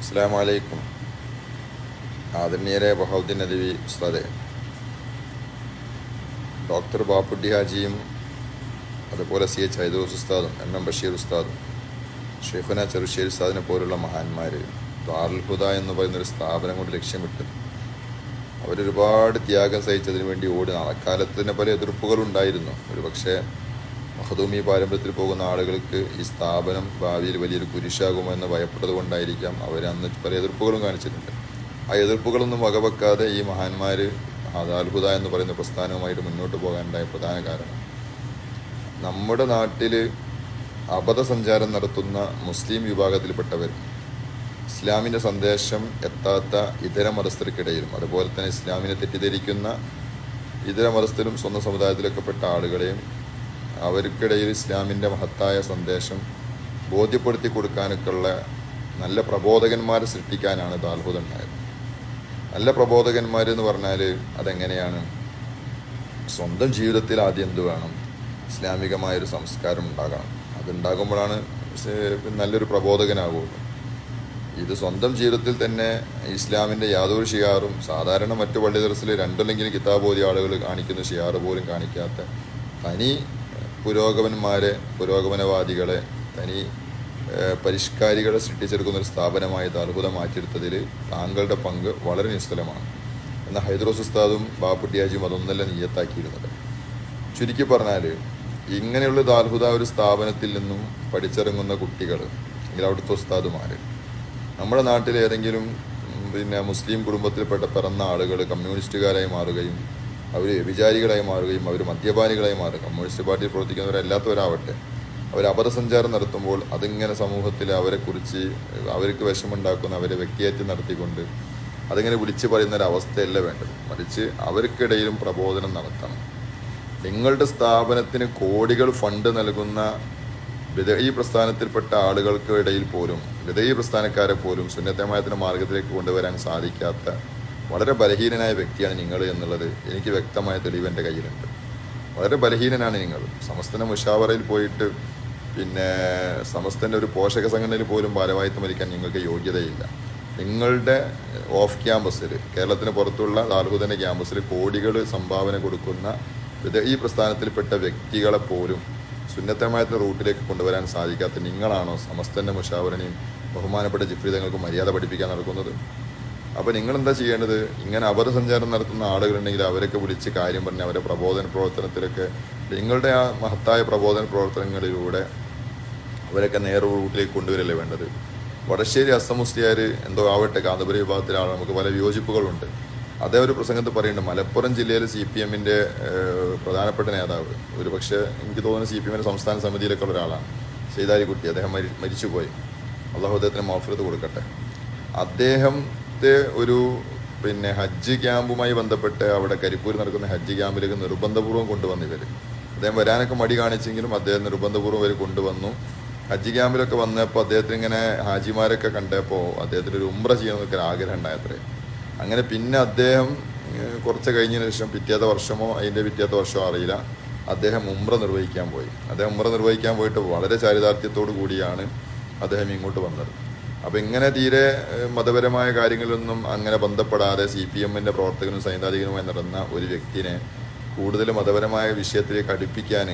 അസ്സാം വലൈക്കും ആദരണീയരെ ബഹൗദ്ദീൻ അലവി ഉസ്താദെ. ഡോക്ടർ ബാപ്പുട്ടി ഹാജിയും അതുപോലെ സി എച്ച് ഹൈദോസ് ഉസ്താദും എം എം ബഷീർ ഉസ്താദും ഷെയ്ഖുന ചെറുശ്ശേരി ഉസ്താദിനെ പോലുള്ള മഹാന്മാർ ദാറുൽ ഹുദ എന്ന് പറയുന്നൊരു സ്ഥാപനം കൊണ്ട് ലക്ഷ്യമിട്ട് അവരൊരുപാട് ത്യാഗം സഹിച്ചതിന് വേണ്ടി ഓടി അക്കാലത്തിന് പല എതിർപ്പുകളുണ്ടായിരുന്നു. ഒരു പക്ഷേ മഹദൂമി പാരമ്പര്യത്തിൽ പോകുന്ന ആളുകൾക്ക് ഈ സ്ഥാപനം ഭാവിയിൽ വലിയൊരു കുരിശാകുമോ എന്ന് ഭയപ്പെട്ടത് കൊണ്ടായിരിക്കാം അവർ അന്ന് പല എതിർപ്പുകളും കാണിച്ചിട്ടുണ്ട്. ആ എതിർപ്പുകളൊന്നും വകവെക്കാതെ ഈ മഹാന്മാർ അതാത്ഭുത എന്ന് പറയുന്ന പ്രസ്ഥാനവുമായിട്ട് മുന്നോട്ട് പോകാനുണ്ടായ പ്രധാന കാരണം. നമ്മുടെ നാട്ടിൽ അബദ്ധസഞ്ചാരം നടത്തുന്ന മുസ്ലിം വിഭാഗത്തിൽപ്പെട്ടവർ ഇസ്ലാമിന്റെ സന്ദേശം എത്താത്ത ഇതര മതസ്ഥർക്കിടയിലും അതുപോലെ തന്നെ ഇസ്ലാമിനെ തെറ്റിദ്ധരിക്കുന്ന ഇതര മതസ്ഥരും സ്വന്തം സമുദായത്തിലൊക്കെപ്പെട്ട ആളുകളെയും അവർക്കിടയിൽ ഇസ്ലാമിന്റെ മഹത്തായ സന്ദേശം ബോധ്യപ്പെടുത്തി കൊടുക്കാനൊക്കെയുള്ള നല്ല പ്രബോധകന്മാരെ സൃഷ്ടിക്കാനാണ് ഇത് ഉണ്ടായത് നല്ല പ്രബോധകന്മാർ എന്ന് പറഞ്ഞാൽ അതെങ്ങനെയാണ്? സ്വന്തം ജീവിതത്തിൽ ആദ്യം എന്ത് വേണം? ഇസ്ലാമികമായൊരു സംസ്കാരം ഉണ്ടാകണം. അതുണ്ടാകുമ്പോഴാണ് നല്ലൊരു പ്രബോധകനാകുള്ളൂ ഇത് സ്വന്തം ജീവിതത്തിൽ തന്നെ ഇസ്ലാമിന്റെ യാതൊരു ഷിയാറും സാധാരണ മറ്റു പള്ളി ദിവസത്തിൽ രണ്ടല്ലെങ്കിൽ കിതാബ് ഓതിയ ആളുകൾ കാണിക്കുന്ന ഷിയാറ് പോലും കാണിക്കാത്ത തനി പുരോഗമന്മാരെ പുരോഗമനവാദികളെ തനി പരിഷ്കാരികളെ സൃഷ്ടിച്ചെടുക്കുന്ന ഒരു സ്ഥാപനമായി ദർഹുത മാറ്റിയെടുത്തതിൽ താങ്കളുടെ പങ്ക് വളരെ നിസ്തുലമാണ്. എന്നാൽ ഹൈദ്രോസ് ഉസ്താദും ബാപ്പുട്ടിയാജിയും അതൊന്നല്ല നീയത്താക്കിയിരുന്നത് ചുരുക്കി പറഞ്ഞാൽ ഇങ്ങനെയുള്ള ദാൽഹുദ ഒരു സ്ഥാപനത്തിൽ നിന്നും പഠിച്ചിറങ്ങുന്ന കുട്ടികൾ അല്ലെങ്കിൽ അവിടുത്തെ ഉസ്താദുമാർ നമ്മുടെ നാട്ടിൽ ഏതെങ്കിലും പിന്നെ മുസ്ലിം കുടുംബത്തിൽപ്പെട്ട പിറന്ന ആളുകൾ കമ്മ്യൂണിസ്റ്റുകാരായി മാറുകയും അവർ വ്യഭിചാരികളായി മാറുകയും അവർ മദ്യപാനികളായി മാറുക. കമ്മ്യൂണിസ്റ്റ് പാർട്ടിയിൽ പ്രവർത്തിക്കുന്നവരല്ലാത്തവരാവട്ടെ. അവർ അപരസഞ്ചാരം നടത്തുമ്പോൾ അതിങ്ങനെ സമൂഹത്തിൽ അവരെക്കുറിച്ച് അവർക്ക് വിഷമുണ്ടാക്കുന്ന അവരെ വ്യക്തിയേറ്റം നടത്തിക്കൊണ്ട് അതിങ്ങനെ വിളിച്ചു പറയുന്ന ഒരു അവസ്ഥയല്ല വേണ്ടത്. മറിച്ച് അവർക്കിടയിലും പ്രബോധനം നടത്തണം. നിങ്ങളുടെ സ്ഥാപനത്തിന് കോടികൾ ഫണ്ട് നൽകുന്ന വിദയി പ്രസ്ഥാനത്തിൽപ്പെട്ട ആളുകൾക്ക് ഇടയിൽ പോലും വിദയി പ്രസ്ഥാനക്കാരെ പോലും സുന്നത്തമായത്തിന്റെ മാർഗത്തിലേക്ക് കൊണ്ടുവരാൻ സാധിക്കാത്ത വളരെ ബലഹീനനായ വ്യക്തിയാണ് നിങ്ങൾ എന്നുള്ളത് എനിക്ക് വ്യക്തമായ തെളിവ് എന്റെ കയ്യിലുണ്ട്. വളരെ ബലഹീനനാണ് നിങ്ങൾ. സമസ്തന മുഷാവറയിൽ പോയിട്ട് പിന്നെ സമസ്തന്റെ ഒരു പോഷക സംഘടനയിൽ പോലും ഭാരവാഹിത്വം വരിക്കാൻ നിങ്ങൾക്ക് യോഗ്യതയില്ല. നിങ്ങളുടെ ഓഫ് ക്യാമ്പസിൽ കേരളത്തിന് പുറത്തുള്ള ദാർഹുദന്റെ ക്യാമ്പസിൽ കോടികൾ സംഭാവന കൊടുക്കുന്ന ഈ പ്രസ്ഥാനത്തിൽപ്പെട്ട വ്യക്തികളെ പോലും റൂട്ടിലേക്ക് കൊണ്ടുവരാൻ സാധിക്കാത്ത നിങ്ങളാണോ സമസ്തന്റെ മുഷാവരനെയും ബഹുമാനപ്പെട്ട ജിഫ്രിതങ്ങൾക്കും മര്യാദ പഠിപ്പിക്കാൻ നടക്കുന്നത്? അപ്പോൾ നിങ്ങൾ എന്താ ചെയ്യേണ്ടത്? ഇങ്ങനെ അപരസഞ്ചാരം നടത്തുന്ന ആളുകളുണ്ടെങ്കിൽ അവരൊക്കെ വിളിച്ച് കാര്യം പറഞ്ഞ് അവരെ പ്രബോധന പ്രവർത്തനത്തിലൊക്കെ നിങ്ങളുടെ ആ മഹത്തായ പ്രബോധന പ്രവർത്തനങ്ങളിലൂടെ അവരൊക്കെ നേരെ റൂട്ടിലേക്ക് കൊണ്ടുവരല്ലേ വേണ്ടത്? വടശ്ശേരി അസമുസ്തിയാർ എന്തോ ആവട്ടെ കാന്തപുര വിഭാഗത്തിലാണ് നമുക്ക് പല വിയോജിപ്പുകളുണ്ട്. അതേ ഒരു പ്രസംഗത്ത് പറയുന്നുണ്ട്. മലപ്പുറം ജില്ലയിലെ സി പി എമ്മിന്റെ പ്രധാനപ്പെട്ട നേതാവ്. ഒരു പക്ഷേ എനിക്ക് തോന്നുന്നു സി പി എമ്മിന്റെ സംസ്ഥാന സമിതിയിലൊക്കെ ഉള്ള ഒരാളാണ്. സീതാരിക്കുട്ടി അദ്ദേഹം മരി മരിച്ചുപോയി. അള്ളാഹു അദ്ദേഹത്തിന് മോഫറത്ത് കൊടുക്കട്ടെ. അദ്ദേഹത്തെ ഒരു പിന്നെ ഹജ്ജ് ക്യാമ്പുമായി ബന്ധപ്പെട്ട് അവിടെ കരിപ്പൂർ നടക്കുന്ന ഹജ്ജ് ക്യാമ്പിലേക്ക് നിർബന്ധപൂർവം കൊണ്ടുവന്നു ഇവർ അദ്ദേഹം വരാനൊക്കെ മടി കാണിച്ചെങ്കിലും അദ്ദേഹം നിർബന്ധപൂർവം ഇവർ കൊണ്ടുവന്നു. ഹജ്ജ് ക്യാമ്പിലൊക്കെ വന്നപ്പോൾ അദ്ദേഹത്തിന് ഇങ്ങനെ ഹാജിമാരൊക്കെ കണ്ടപ്പോൾ അദ്ദേഹത്തിന് ഒരു ഉമ്ര ചെയ്യണമെന്നൊക്കെ ഒരു ആഗ്രഹം ഉണ്ടായത്രേ അങ്ങനെ പിന്നെ അദ്ദേഹം കുറച്ച് കഴിഞ്ഞതിന് ശേഷം പിറ്റേത്തെ വർഷമോ അതിന്റെ പിറ്റേത്തെ വർഷമോ അറിയില്ല. അദ്ദേഹം ഉമ്ര നിർവഹിക്കാൻ പോയി. അദ്ദേഹം ഉമ്ര നിർവഹിക്കാൻ പോയിട്ട് വളരെ ചാരിതാർത്ഥ്യത്തോടു കൂടിയാണ് അദ്ദേഹം ഇങ്ങോട്ട് വന്നത്. അപ്പോൾ ഇങ്ങനെ തീരെ മതപരമായ കാര്യങ്ങളിലൊന്നും അങ്ങനെ ബന്ധപ്പെടാതെ സി പി എമ്മിന്റെ പ്രവർത്തകനും സൈദ്ധാന്തികനുമായി നടന്ന ഒരു വ്യക്തിനെ കൂടുതൽ മതപരമായ വിഷയത്തിലേക്ക് അടുപ്പിക്കാൻ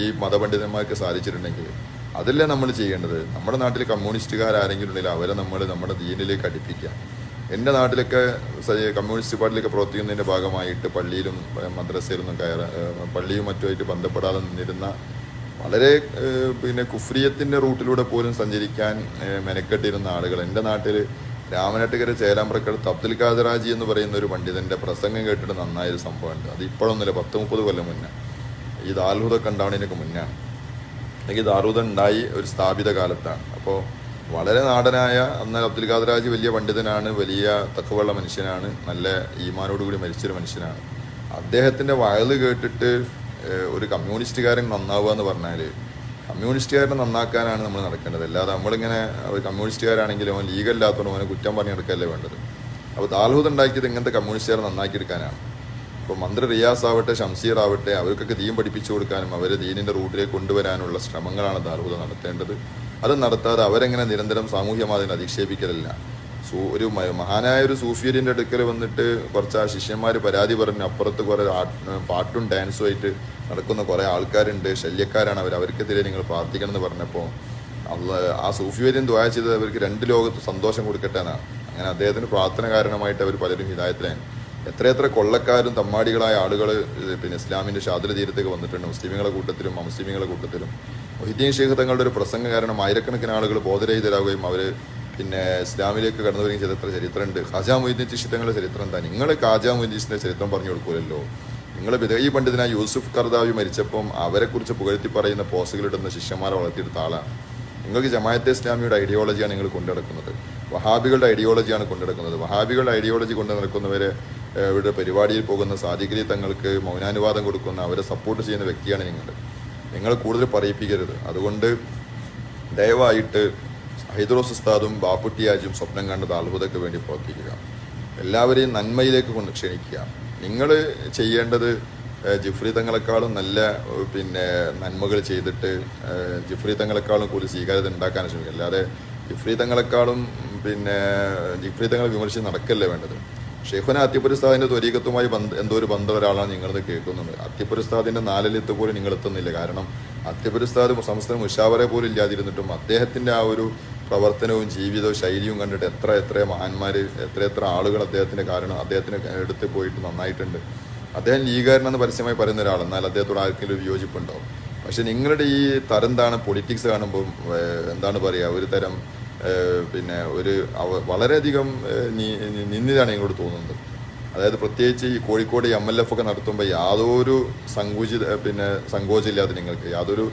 ഈ മതപണ്ഡിതന്മാർക്ക് സാധിച്ചിട്ടുണ്ടെങ്കിൽ അതല്ലേ നമ്മൾ ചെയ്യേണ്ടത്? നമ്മുടെ നാട്ടിൽ കമ്മ്യൂണിസ്റ്റുകാർ ആരെങ്കിലും ഉണ്ടെങ്കിൽ അവരെ നമ്മൾ നമ്മുടെ ദീനിലേക്ക് അടുപ്പിക്കുക. എന്റെ നാട്ടിലൊക്കെ കമ്മ്യൂണിസ്റ്റ് പാർട്ടിയിലൊക്കെ പ്രവർത്തിക്കുന്നതിന്റെ ഭാഗമായിട്ട് പള്ളിയിലും മദ്രസയിലൊന്നും കയറ പള്ളിയും മറ്റുമായിട്ട് ബന്ധപ്പെടാതെ നിന്നിരുന്ന വളരെ പിന്നെ കുഫ്രിയത്തിന്റെ റൂട്ടിലൂടെ പോലും സഞ്ചരിക്കാൻ മെനക്കെട്ടിരുന്ന ആളുകൾ. എന്റെ നാട്ടിൽ രാമനാട്ടുകര ചേലാമ്പ്രക്കടുത്ത് അബ്ദുൽ ഖാദറാജി എന്ന് പറയുന്ന ഒരു പണ്ഡിതന്റെ പ്രസംഗം കേട്ടിട്ട് നന്നായൊരു സംഭവമുണ്ട്. അത് ഇപ്പോഴൊന്നുമില്ല പത്ത് മുപ്പത് കൊല്ലം മുന്നേ. ഈ ദാൽഹുദൊക്കെ ഉണ്ടാവുന്നതിനൊക്കെ മുന്നാണ്. അല്ലെങ്കിൽ ദാറൂദ ഉണ്ടായി ഒരു സ്ഥാപിത കാലത്താണ്. അപ്പോൾ വളരെ നാടനായ എന്നാൽ അബ്ദുൽ ഖാദറാജി വലിയ പണ്ഡിതനാണ് വലിയ തക്കവുള്ള മനുഷ്യനാണ് നല്ല ഈമാനോടുകൂടി മരിച്ചൊരു മനുഷ്യനാണ്. അദ്ദേഹത്തിന്റെ വയൽ കേട്ടിട്ട് ഒരു കമ്മ്യൂണിസ്റ്റുകാരൻ നന്നാവുക എന്ന് പറഞ്ഞാൽ കമ്മ്യൂണിസ്റ്റുകാരനെ നന്നാക്കാനാണ് നമ്മൾ നടക്കേണ്ടത്. അല്ലാതെ നമ്മളിങ്ങനെ കമ്മ്യൂണിസ്റ്റുകാരാണെങ്കിലും അവൻ ലീഗല്ലാത്തതുകൊണ്ട് അവനെ കുറ്റം പറഞ്ഞെടുക്കല്ലേ വേണ്ടത്. അപ്പോൾ ദാൽഹൂദ് ഉണ്ടാക്കിയത് ഇങ്ങനത്തെ കമ്മ്യൂണിസ്റ്റുകാരെ നന്നാക്കിയെടുക്കാനാണ്. ഇപ്പോൾ മന്ത്രി റിയാസ് ആവട്ടെ ഷംസീർ ആവട്ടെ അവർക്കൊക്കെ ദീൻ പഠിപ്പിച്ചു കൊടുക്കാനും അവരെ ദീനിന്റെ റൂട്ടിലേക്ക് കൊണ്ടുവരാനുള്ള ശ്രമങ്ങളാണ് ദാർഹുദ നടത്തേണ്ടത്. അത് നടത്താതെ അവരെങ്ങനെ നിരന്തരം സാമൂഹ്യ മാധ്യമം അധിക്ഷേപിക്കലല്ല. സൂ ഒരു മഹാനായ ഒരു സൂഫിയരിന്റെ അടുക്കൽ വന്നിട്ട് കുറച്ച് ആ ശിഷ്യന്മാർ പരാതി പറഞ്ഞു അപ്പുറത്ത് കുറേ പാട്ടും ഡാൻസും ആയിട്ട് നടക്കുന്ന കുറേ ആൾക്കാരുണ്ട് ശല്യക്കാരാണ് അവർ അവർക്കെതിരെ നിങ്ങൾ പ്രാർത്ഥിക്കണം എന്ന് പറഞ്ഞപ്പോൾ ആ സൂഫിയരിൻ ദ്വായ ചെയ്തത് അവർക്ക് രണ്ട് ലോകത്ത് സന്തോഷം കൊടുക്കട്ടെ എന്നാണ്. അങ്ങനെ അദ്ദേഹത്തിന് പ്രാർത്ഥന കാരണമായിട്ട് അവർ പലരും ഹിതായത്തിലായി എത്രയെത്ര കൊള്ളക്കാരും തമ്മാടികളായ ആളുകൾ പിന്നെ ഇസ്ലാമിന്റെ ഷാദില തീരത്തേക്ക് വന്നിട്ടുണ്ട്. മുസ്ലിമുകളുടെ കൂട്ടത്തിലും അമുസ്ലിമുകളുടെ കൂട്ടത്തിലും. മൊഹിദ്ദീൻ ഷെയ്ഖ് തങ്ങളുടെ ഒരു പ്രസംഗം കാരണം ആയിരക്കണക്കിന് ആളുകൾ ബോധരഹിതരാകുകയും അവർ പിന്നെ ഇസ്ലാമിലേക്ക് കടന്നു വരുന്ന ചരിത്ര ചരിത്രമുണ്ട്. ഖാജാ മൊയ്തീൻ ചിഷിത്തങ്ങളുടെ ചരിത്രം എന്താ നിങ്ങൾ ഖാജാ മൊയ്തീഷിന്റെ ചരിത്രം പറഞ്ഞു കൊടുക്കൂലല്ലോ. നിങ്ങൾ വിദയി പണ്ഡിതനായ യൂസുഫ് കർദാവി മരിച്ചപ്പം അവരെക്കുറിച്ച് പുകഴ്ത്തി പറയുന്ന പോസ്റ്റുകൾ ഇടുന്ന ശിഷ്യന്മാരെ വളർത്തിയെടുത്ത ആളാണ്. നിങ്ങൾക്ക് ജമായത്തെ ഇസ്ലാമിയുടെ ഐഡിയോളജിയാണ് നിങ്ങൾ കൊണ്ടുനടക്കുന്നത്. വഹാബികളുടെ ഐഡിയോളജിയാണ് കൊണ്ടുനടക്കുന്നത്. വഹാബികളുടെ ഐഡിയോളജി കൊണ്ടു നടക്കുന്നവരെ ഇവിടെ പരിപാടിയിൽ പോകുന്ന സാധികരി തങ്ങൾക്ക് മൗനാനുവാദം കൊടുക്കുന്ന അവരെ സപ്പോർട്ട് ചെയ്യുന്ന വ്യക്തിയാണ് നിങ്ങൾ. നിങ്ങൾ കൂടുതൽ പറയിപ്പിക്കരുത്. അതുകൊണ്ട് ദയവായിട്ട് ഹൈദ്രോസ് ഉസ്താദും ബാപ്പുട്ടിയാജും സ്വപ്നം കണ്ടത് അത്ഭുതക്ക് വേണ്ടി പ്രവർത്തിക്കുക. എല്ലാവരെയും നന്മയിലേക്ക് കൊണ്ട് ക്ഷണിക്കുക. നിങ്ങൾ ചെയ്യേണ്ടത് ജിഫ്രി തങ്ങളെക്കാളും നല്ല പിന്നെ നന്മകൾ ചെയ്തിട്ട് ജിഫ്രി തങ്ങളെക്കാളും കൂടുതൽ സ്വീകാര്യത ഉണ്ടാക്കാൻ ശ്രമിക്കുക. അല്ലാതെ ജിഫ്രി തങ്ങളെക്കാളും പിന്നെ ജിഫ്രി തങ്ങളെ വിമർശിച്ച് നടക്കല്ലേ വേണ്ടത്? ഷെയ്ഖുന അത്യപുരസ്താദിന്റെ ത്വരീകത്തുമായി ബന്ധ എന്തോ ഒരു ബന്ധം ഒരാളാണ് നിങ്ങളത് കേൾക്കുന്നുണ്ട്. അത്യപുരസ്താദിന്റെ നാലിലെത്ത് പോലും നിങ്ങൾ എത്തുന്നില്ല കാരണം അത്യപുരസ്താദ് സംസ്ഥാനം ഉഷാവരെ പോലും ഇല്ലാതിരുന്നിട്ടും അദ്ദേഹത്തിന്റെ ആ ഒരു പ്രവർത്തനവും ജീവിതവും ശൈലിയും കണ്ടിട്ട് എത്ര എത്ര മഹാന്മാർ എത്ര എത്ര ആളുകൾ അദ്ദേഹത്തിന്റെ കാരണം അദ്ദേഹത്തിന് എടുത്ത് പോയിട്ട് നന്നായിട്ടുണ്ട്. അദ്ദേഹം ലീഗാരനെന്ന് പരസ്യമായി പറയുന്ന ഒരാൾ എന്നാൽ അദ്ദേഹത്തോട് ആർക്കെങ്കിലും ഒരു വിയോജിപ്പുണ്ടോ പക്ഷെ നിങ്ങളുടെ ഈ തരം എന്താണ്? പൊളിറ്റിക്സ് കാണുമ്പോൾ എന്താണ് പറയുക ഒരു തരം പിന്നെ ഒരു വളരെയധികം നിന്നിതാണ് ഇങ്ങോട്ട് തോന്നുന്നത്. അതായത് പ്രത്യേകിച്ച് ഈ കോഴിക്കോട് എം എൽ എഫ് ഒക്കെ നടത്തുമ്പോൾ യാതൊരു സങ്കുചിത പിന്നെ സങ്കോചമില്ലാതെ നിങ്ങൾക്ക് യാതൊരു